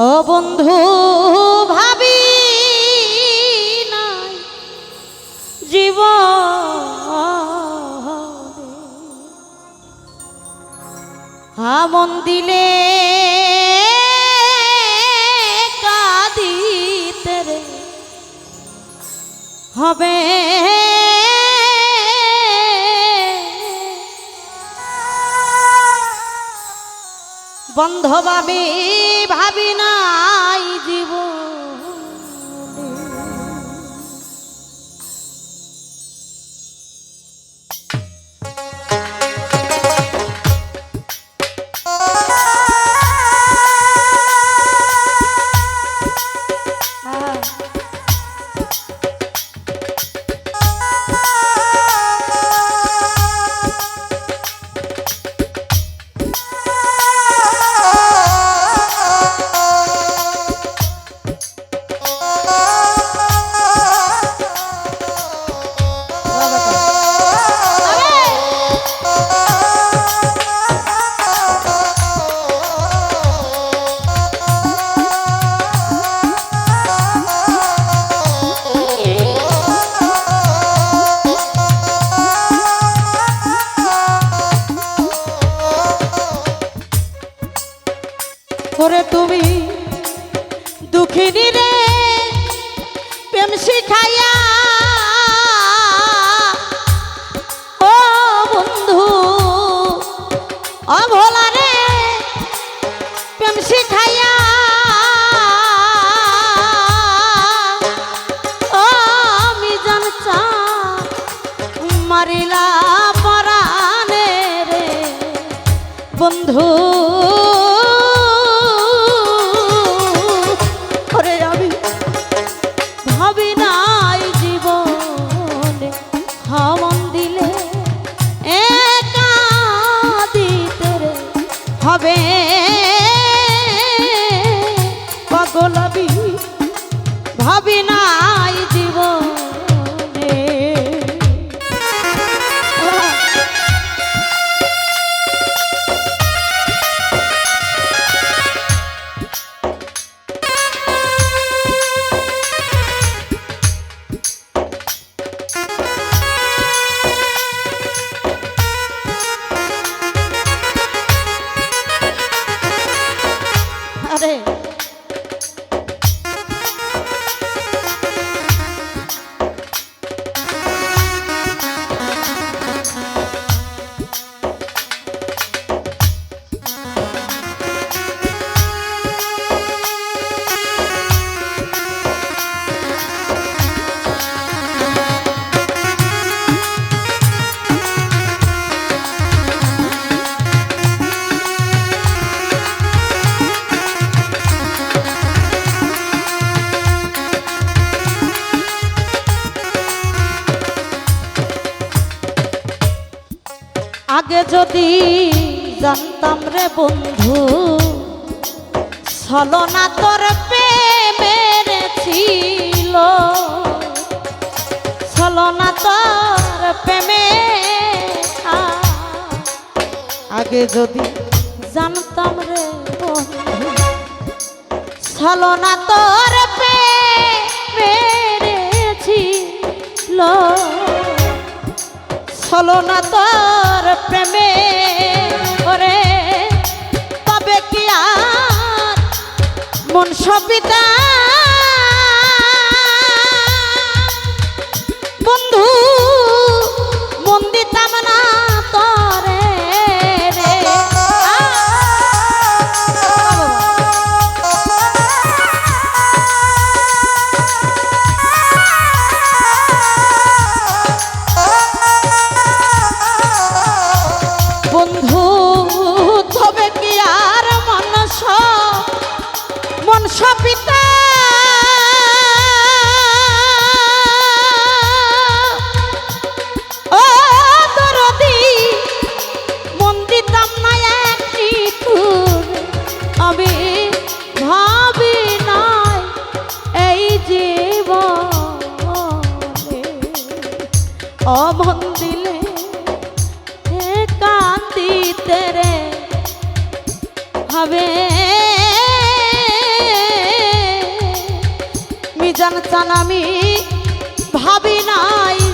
ও বন্ধু ভাবি নাই জীব আমন দিলে কাদিতে হবে বন্ধ ভাবি ভাবি নাই জীব অভোলা রে প্রেম শিখাইয়া। আমি জানছা মারিলা পরানে রে। বন্ধু আগে যদি জানতাম রে বন্ধু, ছলনা তোর প্রেমের ছিল ছলনা তোর প্রেমে আগে যদি জানতাম রে বন্ধু, ছলনা তোর প্রেমের ছিল হলো না তোর প্রেমে? ওরে তবে কি আর মন সবিতা মিজান চান আমি ভাবি নাই।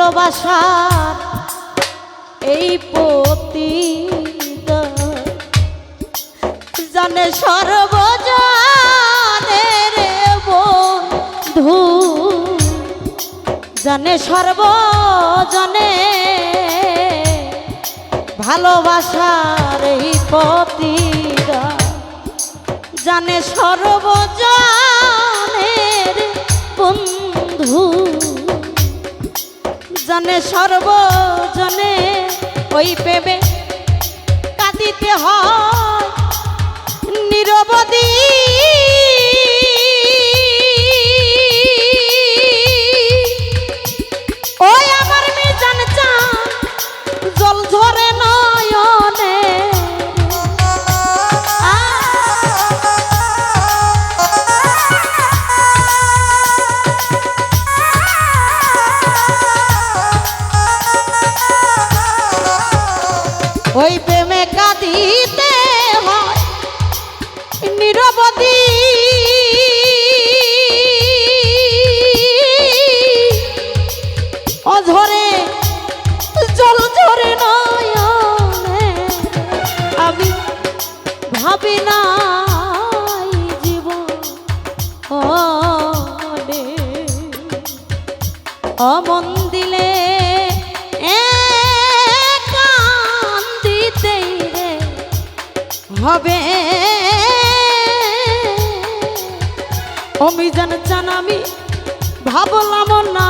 ভালোবাসার এই পতি জানে সর্বজনে বন্ধু। জানে সর্বজনে ভালোবাসার এই পতিরা জানে সর্বজনের বন্ধু। জানে সর্বজনে ওই পেবে কাঁদিতে হয়। অমন দিলে এ কান্দিতেই রে হবে। অমিজান চান আমি ভাবলাম না।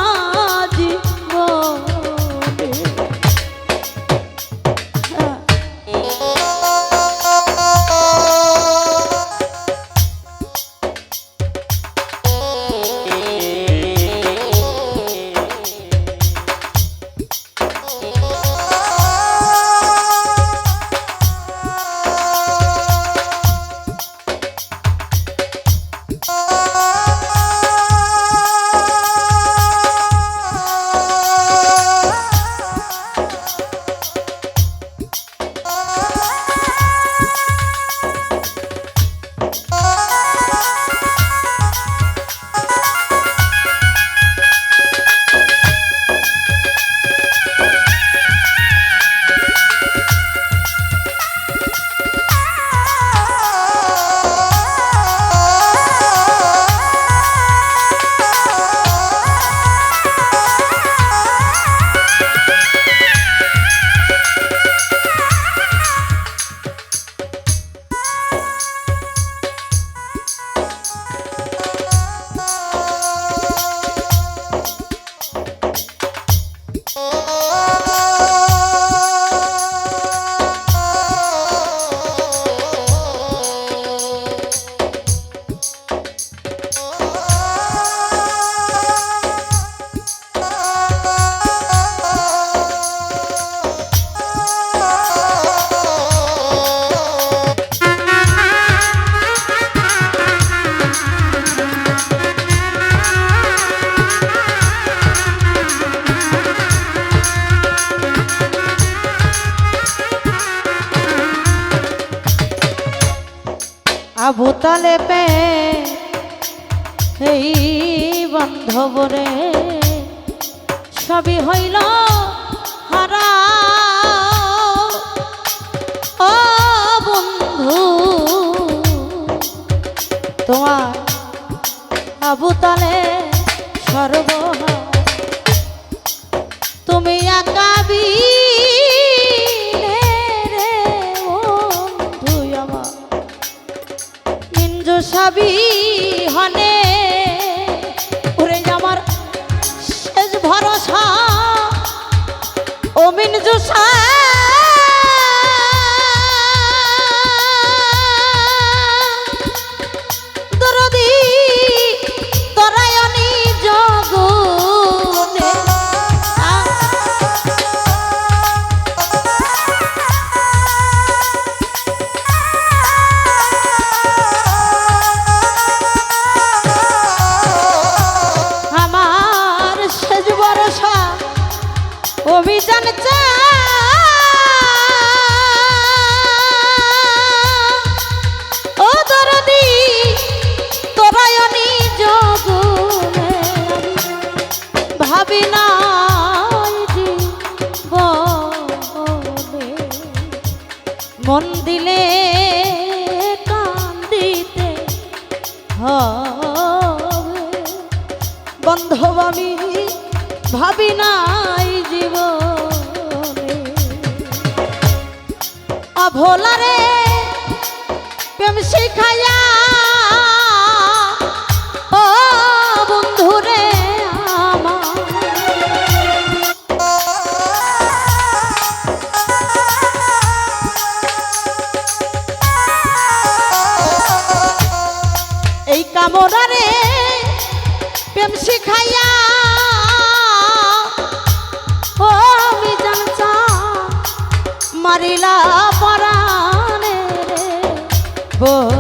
আবু তালে পে এই বন্ধবরে, সবই হইল হারা। ও বন্ধু, তোমার আবু তালে সর্বহা তুমি আকাবি সাবি হনে অভিযান চা ও দরদি তোরায়নি জগুনে। ভাবি না মন দিলে কান্দিতে হবে। বন্ধব আমি ভাবি নাই জীবনে। অভোলারে প্রেম শিখাইয়া ও বন্ধুরে আমার। এই কামনারে প্রেম শিখাইয়া মারিলা পরাণে রে। বন্ধু